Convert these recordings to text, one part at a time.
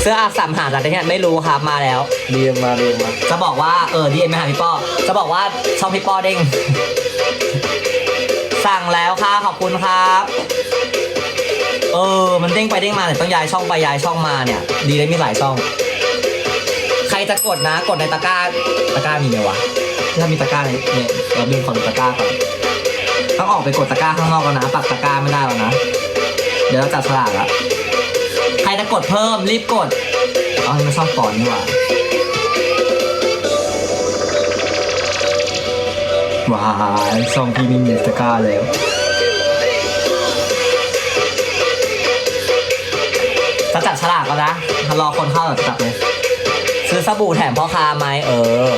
เสื้ออาสามหาจากที่ไหนไม่รู้ครับมาแล้ว เรียงมาเรียงมาจะบอกว่าเออดีเอ็มไปหาพี่ป้อจะบอกว่าช่องพี่ป้อเด้ง สั่งแล้วค่ะขอบคุณครับ เออ มันเด้งไปเด้งมาเนี่ยต้องย้ายช่องไปย้ายช่องมาเนี่ย ดีเลยมีหลายช่อง ใครจะกดนะ กดในตะกร้าตะกร้ามีไหมวะถ้ามีตะกร้าในเนี่ยเราเบียนขอดูตะกร้าก่อนต้องออกไปกดตะกร้าข้างนอกแล้วนะปักตะกร้าไม่ได้แล้วนะ เดี๋ยวเราจัดฉลากละ ใครจะกดเพิ่มรีบกดอ๋อนี่มันช่องก่อนนี่หว่าว้ายช่องพี่ไมีมีตะกร้าแล้วจะจับฉลากแล้วนะรอคนเข้าเดี๋ยวจับเลยซื้อสบู่แถมพ่อค้าไหมเออ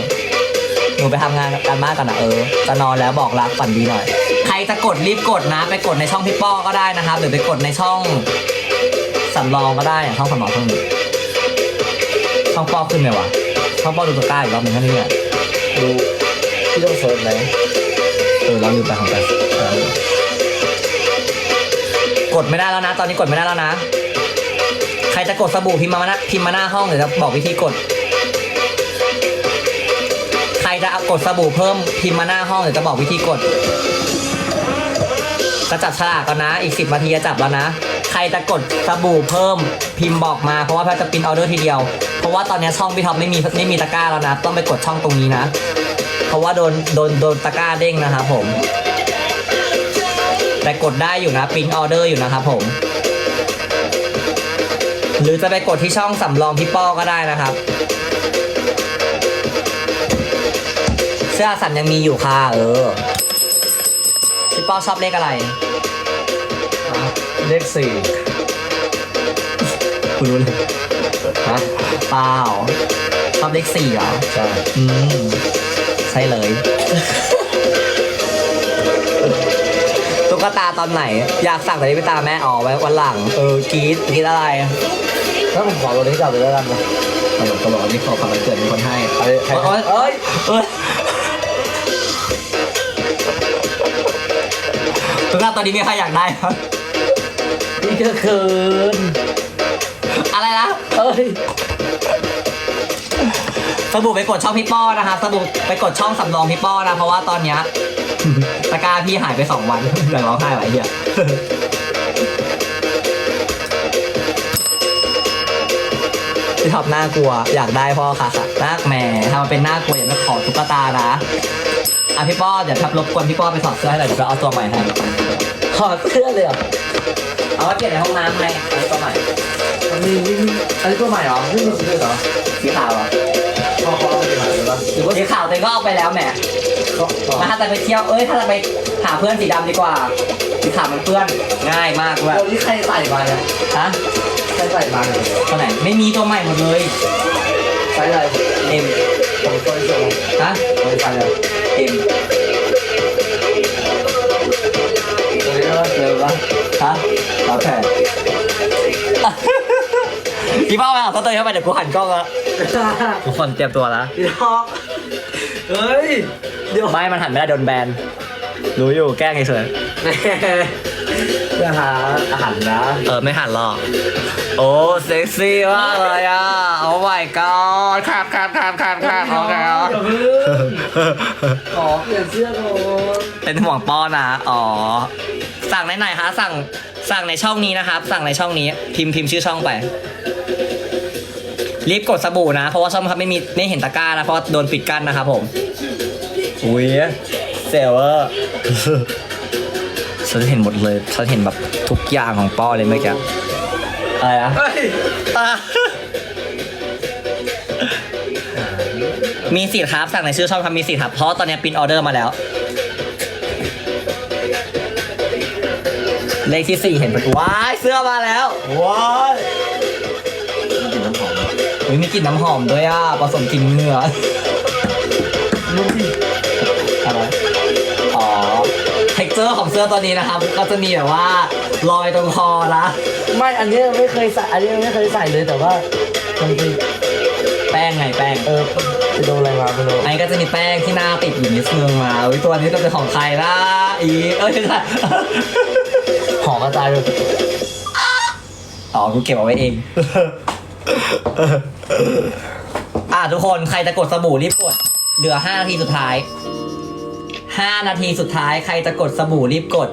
หนูไปทำงานกันมากกันนะเออ จะนอนแล้วบอกรักฝันดีหน่อย ใครจะกดรีบกดนะ ไปกดในช่องพี่ป้อก็ได้นะครับ หรือไปกดในช่อง สำรองก็ได้อย่างช่องสำรองช่องนี้ช่องป้อขึ้นไหมวะช่องป้อดูตะกร้าอีกรอบหนึงแค่นี้แหละดูพี่ต้องเซิร์ชไหมเออเราลืมไปของกันกดไม่ได้แล้วนะ ตอนนี้กดไม่ได้แล้วนะ ใครจะกดสบู่พิมพ์มาหน้าพิมพ์มาหน้าห้องเดี๋ยวจะบอกวิธีกด ใครจะเอากดสบู่เพิ่มพิมพ์มาหน้าห้องเดี๋ยวจะบอกวิธีกดจะจับฉลากกันนะ อีกสิบนาทีจะจับแล้วนะใคร จะกดสบู่เพิ่มพิมพ์บอกมาเพราะว่าแพทจะปิ้นออเดอร์ทีเดียว เพราะว่าตอนนี้ช่องพี่ท็อปไม่มีไม่มีตะกร้าแล้วนะ ต้องไปกดช่องตรงนี้นะ เพราะว่าโดนโดนโดนตะกร้าเด้งนะครับผม แต่กดได้อยู่นะปิ้นออเดอร์อยู่นะครับผม หรือจะไปกดที่ช่องสำรองพี่ป้อก็ได้นะครับเสื้อสันยังมีอยู่ค่ะเออพี่ป้อชอบเลขอะไร เลขสี่คุณรู้เลยฮะเปล่าชอบเลขสี่เหรอ ใช่อืม ใช่เลย ตุ๊กตาตอนไหน อยากสั่งแต่นี่ไปตามแม่อ๋อไว้วันหลัง เออกรีดกรีดอะไรถ้าผมขอตัวนี้กลับไปแล้วกันนะตลกตลกอันนี่ขอความเกิดมีคนให้ใครใครเอ้ยเอ้ยเอ้ยตุ๊กตาตัวนี้มีใครอยากได้ครับนี่ ก็เกินอะไรนะเอ้ยสบู่ไปกดช่องพี่ป้อนะคะสบู่ไปกดช่องสำรองพี่ป้อนะ เพราะว่าตอนเนี้ยตะกร้าพี่หายไปสองวันอยากร้องไห้ไหวะไอ้เหี้ยพี่ท็อปน่ากลัว อยากได้พ่อค่ะค่ะน่าแหมทำมาเป็นน่ากลัวอย่ามาขอตุ๊กตานะอะพี่ป้อเดี๋ยวทับรบกวนพี่ป้อไปถอดเสื้อให้หน่อยเดี๋ยวเราเอาตัวใหม่ให้ถอดเสื้อเลยเหรอ เอาไว้เก็บในห้องน้ำให้เอาตัวใหม่อันนี้นี่อันนี้ตัวใหม่เหรอนี่มันซื้อเหรอสีขาวเหรอะพ่อเขาเอาไปขายเลยปะหรือว่าสีขาวตัวเองก็เอาไปแล้วแหมเขาต่อมาถ้าจะไปเที่ยวเอ้ยถ้าจะไปหาเพื่อนสีดำดีกว่าสีขาวมันเพื่อนง่ายมากด้วยตัวนี้ใครใส่มาเนี่ยฮะใครใส่มาเนี่ยตัวไหนไม่มีตัวใหม่หมดเลยใส่อะไรเอ็มผมเคยใส่ฮะเคยใส่อะไรเอ็ม พี่ป้าไปเอาตัวเตยเข้าไปเดี๋ยวกูหันกล้องแล้วทุกคนเตรียมตัวแล้วเดี๋ยวเฮ้ย เดี๋ยวไม่มันหันไม่ได้โดนแบน รู้อยู่แกล้งเฉยแม่จะหาอาหารนะๆเออไม่หันหรอก โอ้เซ็กซี่มากเลยอะโอ้ my god ขาดขาดขาดขาดขาดโอเคอย่าเพิ่งขอเปลี่ยนเสื้อก่อนเป็นห่วงป้อนะ อ๋อ สั่งในไหนคะสั่งสั่งในช่องนี้นะครับ สั่งในช่องนี้ พิมพ์พิมพ์ชื่อช่องไป รีบกดสบู่นะ เพราะว่าช่องครับไม่มีไม่เห็นตะกร้านะ เพราะว่าโดนปิดกั้นนะครับผม อุ้ยเซลเวอร์ ฉันเห็นหมดเลย ฉันเห็นแบบทุกอย่างของป้อเลยเมื่อกี้ อะไรนะเฮ้ยมีสิทธิ์ครับสั่งในชื่อช่องครับมีสิทธิ์ครับ เพราะตอนนี้ปรินออเดอร์มาแล้ว เลขที่สี่เห็นเป็นว้ายเสื้อมาแล้วว้ายกินน้ำหอมอุ้ยมีกลิ่นน้ำหอมด้วยอะผสมกลิ่นเหงื่อนุ่มดิอะไรอ๋อเท็กเจอร์ของเสื้อตัวนี้นะครับ ก็จะมีแบบว่า รอยตรงคอนะ ไม่อันนี้ไม่เคยใส่อันนี้ไม่เคยใส่เลยแต่ว่ามันเป็นแป้งไงแป้งเออไปโดนอะไรมาไม่รู้ไอ้ก็จะมีแป้งที่หน้าติดอยู่นิดนึงมาอุ้ยตัวนี้จะเป็นของใครนะอีเอ้ยไม่ใช่หอมกระจายเลยอ๋อกูเก็บเอาไว้เองอะทุกคนใครจะกดสบู่รีบกด เหลือห้านาทีสุดท้ายห้านาทีสุดท้ายใครจะกดสบู่รีบกด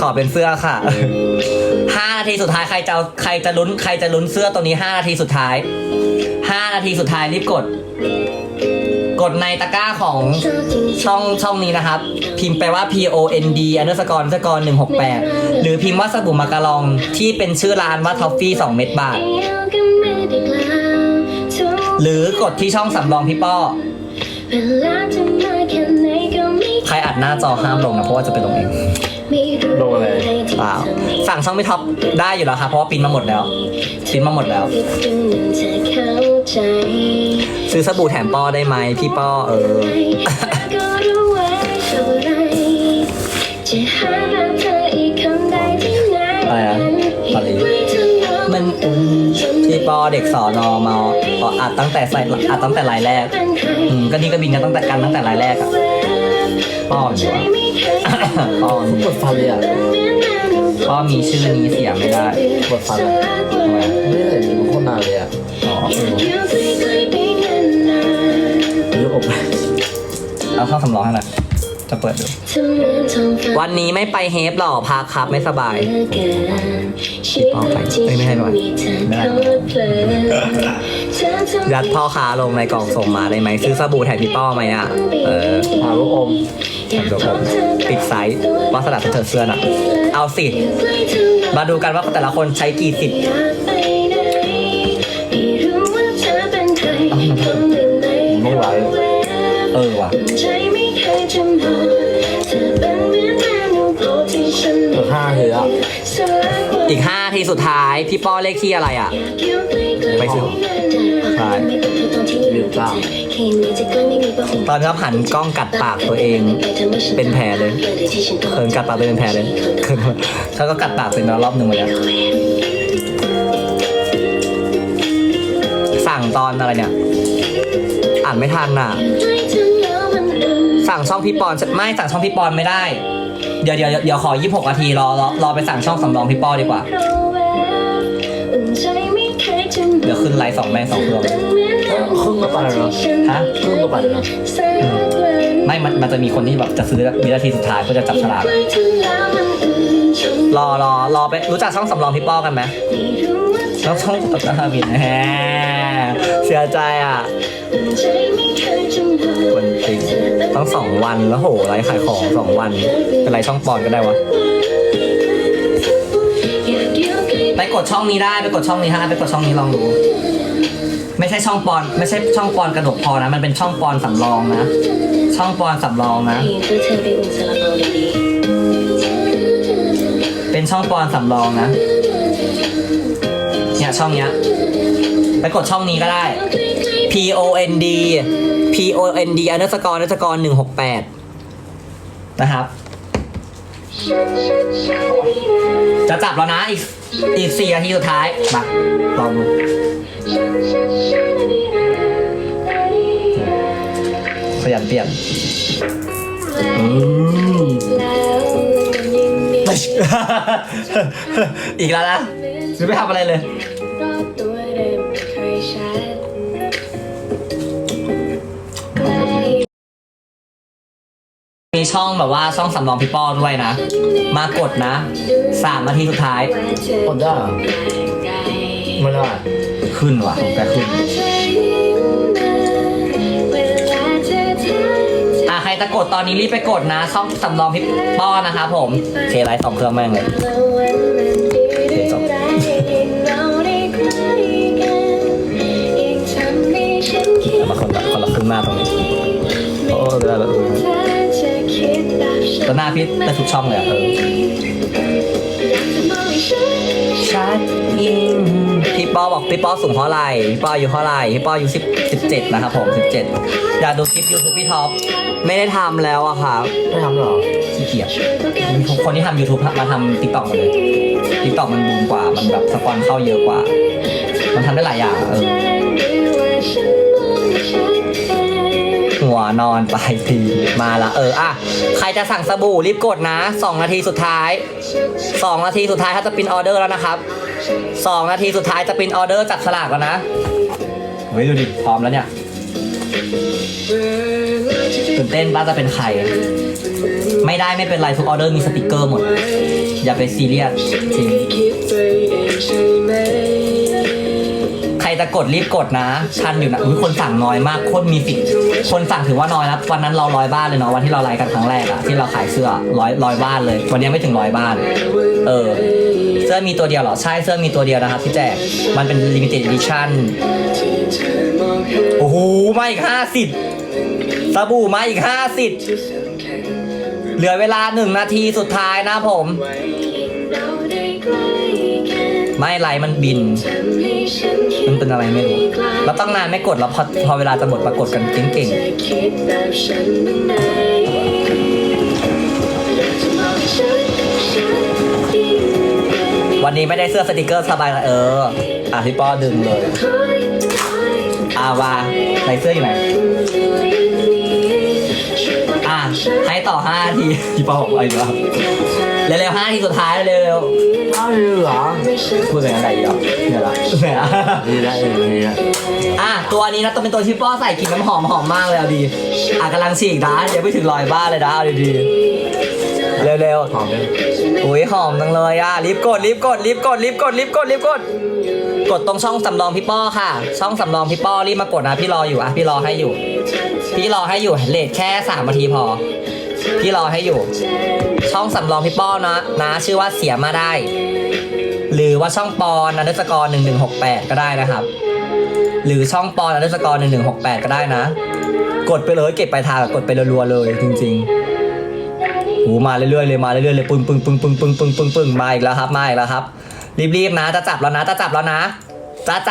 ขอเป็นเสื้อค่ะ ห้านาทีสุดท้ายใครจะเอาใครจะลุ้น ใครจะลุ้นเสื้อตัวนี้ห้านาทีสุดท้าย ห้านาทีสุดท้ายรีบกด กดในตะกร้าของช่องช่องนี้นะครับ พิมพ์ไปว่า P O N D underscore underscore หนึ่งหกแปดหรือพิมพ์ว่าสบู่มาการองที่เป็นชื่อร้านว่าทอฟฟี่สองเม็ดบาท หรือกดที่ช่องสำรองพี่ป้อ ใครอัดหน้าจอห้ามลงนะเพราะว่าจะไปลงเองลงอะไร เปล่า สั่งช่องพี่ท็อปได้อยู่แล้วครับเพราะว่าปริ้นมาหมดแล้ว ปริ้นมาหมดแล้วซื้อสบู่แถมป้อได้ไหมพี่ป้อเอออะไรอะอะไรมันอุ่นพี่ป้อ เด็กสอนอมาอ๋ออัดตั้งแต่ใส่อัดตั้งแต่รายแรกอืมก็นี่ก็บินกันตั้งแต่กันตั้งแต่รายแรกอะป้ออยู่อะป้อปวดฟันเลยอะป้อมีชื่อนี้เสียไม่ได้ปวดฟันอะทำไมอะไม่ได้เห็นมันโคตรนานเลยอะอ๋อลูกอบเอาเข้าสำรองให้หน่อย จะเปิดดู วันนี้ไม่ไปเฮฟหรอพักครับไม่สบายออกไปเอ้ยไม่ให้ด้วยไม่ได้ยัดพ่อค้าลงในกล่องส่งมาได้ไหมซื้อสบู่แทนพี่ป้อไหมอะ เออหาลูกอมทำตัวผมปิดไซส์ว่าสลัดเธอเสื้อน่ะ เอาสิ มาดูกันว่าแต่ละคนใช้กี่สิบไม่ไหว เออว่ะ ใจไม่เคยจะมองเธอเป็นเหมือนแมวโปรดที่ฉันเกือบห้าเลยอะสักวันอีกห้าทีสุดท้ายพี่ป้อเลขที่อะไรอะ ไปซื้อใช่ลืมเปล่าตอนนี้ครับหันกล้องกัดปากตัวเอง เป็นแผลเลยเคินกัดปากตัวเองเป็นแผลเลยเคินเขาก็กัดปากตัวเองมารอบหนึ่งหมดแล้วสั่งตอนอะไรเนี่ย อ่านไม่ทันน่ะ สั่งช่องพี่ปอนไม่สั่งช่องพี่ปอนไม่ได้ เดี๋ยวเดี๋ยวเดี๋ยวขอ 26นาทีรอรอรอไปสั่งช่องสำรองพี่ป้อดีกว่า เดี๋ยวขึ้นไลฟ์สองแม่สองเครื่องครึ่งก็ไปแล้วเนอฮะครึ่งก็ไปแล้วเนอไม่มันมันจะมีคนที่แบบจะซื้อวินาทีสุดท้ายเพื่อจะจับฉลากรอรอรอไปรู้จักช่องสำรองพี่ป้อกันไหมแล้วช่องตัดตาบินแฮเสียใจอะ ต้องสองวันแล้วโหไลฟ์ขายของสองวันเป็นไรช่องปอนก็ได้วะไปกดช่องนี้ได้ไปกดช่องนี้ฮะไปกดช่องนี้ลองดู ไม่ใช่ช่องปอน ไม่ใช่ช่องปอนกระดกพอนะ มันเป็นช่องปอนสำรองนะ ช่องปอนสำรองนะ เป็นช่องปอนสำรองนะเนี่ยช่องเนี้ยไปกดช่องนี้ก็ได้ P O N D P O N D underscore underscore หนึ่งหกแปดนะครับ จะจับแล้วนะอีกอีกสี่นาทีสุดท้ายมาลองดูขยันเปลี่ยนอีกแล้วนะรือไม่ทำอะไรเลย มีช่องแบบว่าช่องสำรองพี่ป้อด้วยนะ มากดนะสามนาทีสุดท้าย กดได้เหรอไม่ได้ขึ้นว่ะแต่ขึ้นอะใครจะกดตอนนี้รีบไปกดนะช่องสำรองพี่ป้อนะครับผมเคไลท์สองเครื่องแม่งเลย แล้วหน้าพี่ได้ทุกช่องเลยอะเออชัดยิงพี่ป้อบอกพี่ป้อสูงเท่าไหร่พี่ป้ออายู่เท่าไหร่พี่ป้ออายู่สิบสิบเจ็ดนะครับผมสิบเจ็ดอยากดูคลิปยูทูบพี่ท็อปไม่ได้ทำแล้วอะครับไม่ทำเหรอขี้เกียจทุกคนที่ทำ YouTube มาทำ TikTok หมดเลย TikTok มันบูมกว่ามันแบบสปอนเข้าเยอะกว่า มันทำได้หลายอย่างอะเออ หัวหัวนอนไปทีมาละเอออะใครจะสั่งสบู่รีบกดนะ 2 นาทีสุดท้าย 2 นาทีสุดท้ายถ้าจะปินออเดอร์แล้วนะครับ 2 นาทีสุดท้ายจะปินออเดอร์จับฉลากแล้วนะเฮ้ยดูดิพร้อมแล้วเนี่ยตื่นเต้นป้าจะเป็นใครไม่ได้ไม่เป็นไรทุกออเดอร์มีสติกเกอร์หมด อย่าไปซีเรียสจริง จะกดรีบกดนะชันอยู่นะอุ๊ยคนสั่งน้อยมากโคตรมีสิทธิ์คนสั่งถือว่าน้อยแล้ววันนั้นเราร้อยบ้านเลยเนาะวันที่เราไลฟ์กันครั้งแรกอะที่เราขายเสื้อร้อยร้อยบ้านเลย วันนี้ไม่ถึงร้อยบ้าน เออ เสื้อมีตัวเดียวเหรอ ใช่เสื้อมีตัวเดียวนะครับที่แจกมันเป็น limited edition โอ้โหมาอีกห้าสิบสบู่มาอีกห้าสิบเหลือเวลาหนึ่งนาทีสุดท้ายนะผม ไม่ไลฟ์มันบิน มันเป็นอะไรไม่รู้ เราตั้งนานไม่กดแล้วพอพอเวลาจะหมดปรากฏกันเก่งๆ วันนี้ไม่ได้เสื้อสติกเกอร์สบายเลยเออ อะพี่ป้อดึงเลย อาวาใส่เสื้ออยู่ไหนอะให้ต่อ5นาทีพี่ป้อบอกอะไรอีกแล้ว เร็วๆ5นาทีสุดท้ายเร็วอ้าวเหรอๆพูดเป็นอะไรอีกอะเนี่ยละเนี่ยละดีแล้วเออดีแล้วอะตัวนี้นะต้องเป็นตัวที่ป้อใส่กลิ่นน้ำหอมหอมมากเลยเอาดีอะกำลังฉีกนะเดี๋ยวไม่ถึงรอยบ้านเลยนะเอาดีๆเร็วๆหอมเลยอุ้ยหอมจังเลยอะรีบกดรีบกดรีบกดรีบกดรีบกดรีบกด กดตรงช่องสำรองพี่ป้อค่ะ ช่องสำรองพี่ป้อรีบมากดนะพี่รออยู่อะพี่รอให้อยู่ พี่รอให้อยู่เลทแค่สามนาทีพอ พี่รอให้อยู่ ช่องสำรองพี่ป้อนะนะชื่อว่าเสียมาได้ หรือว่าช่องปอนอันเดอร์สกอร์หนึ่งหนึ่งหกแปดก็ได้นะครับ หรือช่องปอนอันเดอร์สกอร์หนึ่งหนึ่งหกแปดก็ได้นะ กดไปเลยเก็บปลายทางกดไปรัวๆเลยจริงๆโอ้มาเรื่อยๆเลยมาเรื่อยๆเลยปึ้งปึ้งปึ้งปึ้งปึ้งปึ้งปึ้งปึ้งมาอีกแล้วครับมาอีกแล้วครับ รีบๆนะจะจับแล้วนะจะจับแล้วนะจะจับ